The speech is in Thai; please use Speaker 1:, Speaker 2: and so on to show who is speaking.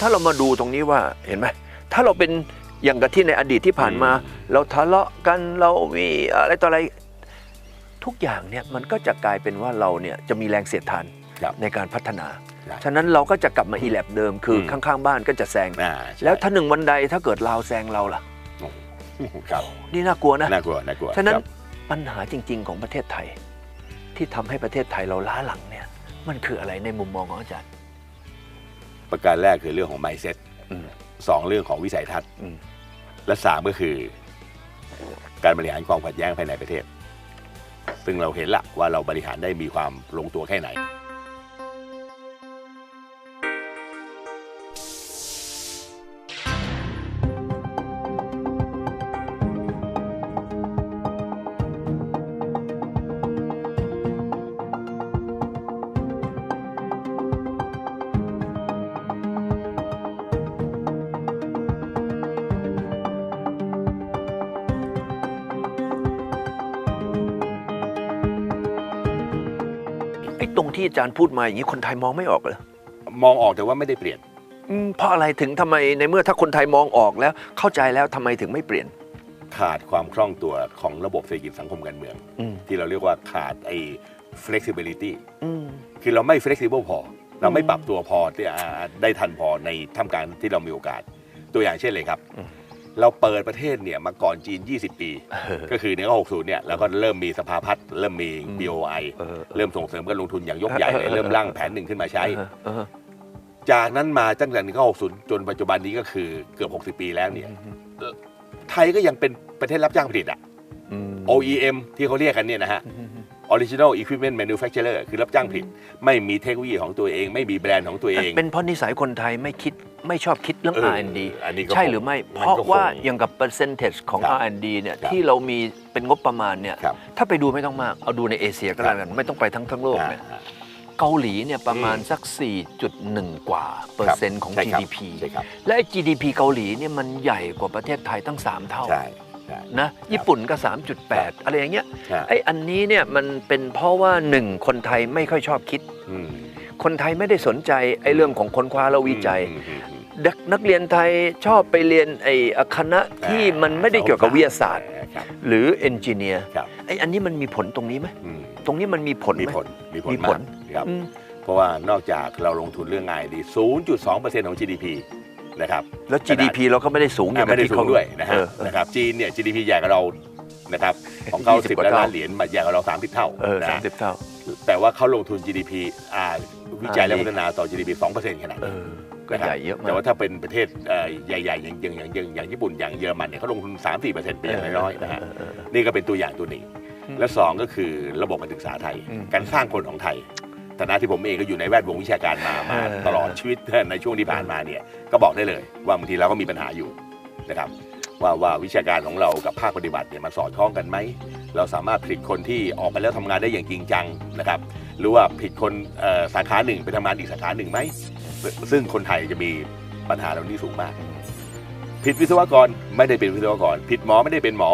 Speaker 1: ถ้าเรามาดูตรงนี้ว่าเห็นไหมถ้าเราเป็นอย่างกับที่ในอดีตที่ผ่านมา เราทะเลาะกันเรามีอะไรต่ออะไรทุกอย่างเนี่ยมันก็จะกลายเป็นว่าเราเนี่ยจะมีแรงเสียดทาน
Speaker 2: ครับ
Speaker 1: ในการพัฒนา
Speaker 2: ใช่
Speaker 1: ฉะนั้นเราก็จะกลับมาอีแลบเดิมคืออ
Speaker 2: ม
Speaker 1: ข้างๆ บ้านก็จะแซง
Speaker 2: อ่าใช่
Speaker 1: แล้วถ้าหนึ่งวันใดถ้าเกิดลาวแซงเราล่ะ
Speaker 2: ครับ
Speaker 1: นี่น่ากลัวนะ
Speaker 2: น่ากลัวน่ากลัว
Speaker 1: ฉะนั้น
Speaker 2: ครับ
Speaker 1: ปัญหาจริง ๆ ของประเทศไทย ที่ทำให้ประเทศไทยเราล้าหลังเนี่ยมันคืออะไรในมุมมองของอาจารย์
Speaker 2: ประการแรกคือเรื่องของ mindset
Speaker 1: อืม
Speaker 2: สองเรื่องของวิสัยทัศน์
Speaker 1: อืม
Speaker 2: และสามก็คือ การบริหารความขัดแย้งภายในประเทศ ซึ่งเราเห็นละว่าเราบริหารได้มีความลงตัวแค่ไหน
Speaker 1: ไอ้ตรงที่อาจารย์พูดมาอย่างนี้คนไทยมองไม่ออกเลย
Speaker 2: มองออกแต่ว่าไม่ได้เปลี่ยน
Speaker 1: เพราะอะไรถึงทำไมในเมื่อถ้าคนไทยมองออกแล้ว เข้าใจแล้วทำไมถึงไม่เปลี่ยน
Speaker 2: ขาดความคล่องตัวของระบบเศรษฐกิจสังคมการเมือง
Speaker 1: อืม
Speaker 2: ที่เราเรียกว่าขาดไอ้ flexibility
Speaker 1: อืม
Speaker 2: คือเราไม่ flexible พอ เราไม่
Speaker 1: อืม
Speaker 2: ปรับตัวพอที่อ่าได้ทันพอในท่ามกลางที่เรามีโอกาส ตัวอย่างเช่นเลยครับ
Speaker 1: อืม
Speaker 2: เราเปิดประเทศเนี่ยมาก่อนจีน 20 ปี
Speaker 1: เออ
Speaker 2: ก็คือในก็60เนี่ยเราก็เริ่มมีสภาพัฒน์เริ่มมี
Speaker 1: อืม
Speaker 2: BOI
Speaker 1: เออ
Speaker 2: เริ่มส่งเสริมการลงทุนอย่างยกใหญ่เลย
Speaker 1: เออเออ
Speaker 2: เริ่มร่างแผนหนึ่งขึ้นมาใช้
Speaker 1: เออเออ
Speaker 2: จากนั้นมาตั้งแต่1960 จนปัจจุบันนี้ก็คือเกือบ 60 ปีแล้วเนี่ยไทยก็ยังเป็นประเทศรับจ้างผลิตอะ
Speaker 1: อืม
Speaker 2: OEM ที่เขาเรียกกันเนี่ยนะฮะ
Speaker 1: อืม
Speaker 2: Original Equipment Manufacturer คือรับจ้างผลิต ไม่มีเทคโนโลยีของตัวเอง ไม่มีแบรนด์ของตัวเอง
Speaker 1: เป็นเพราะนิสัยคนไทยไม่คิด ไม่ชอบคิดเรื่อง
Speaker 2: เออ
Speaker 1: R&D
Speaker 2: อันนี้ก็
Speaker 1: ใช่
Speaker 2: คง
Speaker 1: หรือไม่
Speaker 2: มัน
Speaker 1: เพราะ
Speaker 2: ก็คง
Speaker 1: ว่าอย่างกับ percentage ของ
Speaker 2: ครับ
Speaker 1: R&D เนี่ย
Speaker 2: ครับ
Speaker 1: ที่เรามีเป็นงบประมาณเนี่ย
Speaker 2: ครับ
Speaker 1: ถ้าไปดูไม่ต้องมาก เอาดูในเอเชียก็แล้วกันไม่ต้องไปทั้งทั้งโลกเนี่ย
Speaker 2: อ่า
Speaker 1: เกาหลีเนี่ยประมาณสัก 4.1 กว่าเปอร์เซ็นต์ของ
Speaker 2: ใช่ครับ
Speaker 1: GDP
Speaker 2: ใช่ครับ
Speaker 1: และไอ้ GDP เกาหลีเนี่ยมันใหญ่กว่าประเทศไทยตั้ง 3 เท่า
Speaker 2: ใช่ใช่
Speaker 1: นะญี่ปุ่นก็ 3.8 อะไรอย่างเงี้ย
Speaker 2: ใช่
Speaker 1: ไอ้อันนี้เนี่ยมันเป็นเพราะว่าหนึ่งคนไทยไม่ค่อยชอบคิด
Speaker 2: อืม
Speaker 1: คนไทยไม่ได้สนใจไอ้เรื่องของค้นคว้าและวิจัย
Speaker 2: อืมอืมอืม
Speaker 1: เด็กนักเรียนไทยชอบไปเรียนไอ้คณะที่มันไม่ได้เกี่ยวกับวิทยาศาสตร์
Speaker 2: ครับ
Speaker 1: หรือเอนจิเนียร์
Speaker 2: ครับ
Speaker 1: ไอ้อันนี้มันมีผลตรงนี้ไหม
Speaker 2: อืม
Speaker 1: ตรงนี้มันมีผล
Speaker 2: มี
Speaker 1: ไหม
Speaker 2: ผลมีผล
Speaker 1: มี
Speaker 2: มา
Speaker 1: ผ
Speaker 2: ก
Speaker 1: ล
Speaker 2: ครับ
Speaker 1: อืม
Speaker 2: เพราะว่านอกจากเราลงทุนเรื่อง i ดี 0.2%ของ GDP นะครับ
Speaker 1: แล้ว GDP เราก็ไม่ได้สูงอย่าง
Speaker 2: ไม่ได้
Speaker 1: ที่
Speaker 2: สู
Speaker 1: เขา
Speaker 2: งด้วยนะฮะ
Speaker 1: เออเออ
Speaker 2: นะครับจีนเนี่ย GDP ใหญ่กว่าเรานะครับของเขา
Speaker 1: 20
Speaker 2: 10
Speaker 1: กว่า
Speaker 2: ล้าน
Speaker 1: เท่า
Speaker 2: ล้านเหรียญมาใหญ่กว่าเรา 30 เท่า
Speaker 1: เออ
Speaker 2: นะ
Speaker 1: สามสิบเท่า
Speaker 2: แต่ว่าเขาลงทุน GDP อ่าวิจัยและ
Speaker 1: อ่า
Speaker 2: พัฒนาต่อ GDP 2%ขนาด
Speaker 1: เอ
Speaker 2: นี้
Speaker 1: อก็ใหญ่เยอะมา
Speaker 2: แต่
Speaker 1: ก
Speaker 2: ว่าถ้าเป็นประเทศเอ่อใหญ่ๆอย่างอย่างอย่างอย่างอย่างญี่ปุ่นอย่างเยอรมันเนี่ยเขาลงทุน 3-4%เป็นอย่างน้อยๆนะฮะ
Speaker 1: เออเออเออ
Speaker 2: นี่ก็เป็นตัวอย่างตัวหนึ่ง
Speaker 1: อืม
Speaker 2: และสองก็คือระบบการศึกษาไทย
Speaker 1: อืม
Speaker 2: การสร้างคนของไทยฐานะที่ผมเองก็อยู่ในแวดวงวิชาการมามา
Speaker 1: เออ
Speaker 2: ตลอดชีวิตในช่วงที่ผ่านมาเนี่ยก็บอกได้เลย ว่าบางทีเราก็มีปัญหาอยู่นะครับ ว่าว่าวิชาการของเรากับภาคปฏิบัติเนี่ยมันสอดคล้องกันไหม เราสามารถผลิตคนที่ออกไปแล้วทำงานได้อย่างจริงจังนะครับ หรือว่าผลิตคนสาขาหนึ่งไปทำงานอีกสาขาหนึ่งไหมซึ่งซึ่งคนไทยจะมีปัญหาเหล่านี้สูงมาก ผิดวิศวกรไม่ได้เป็นวิศวกร ผิดหมอไม่ได้เป็นหมอ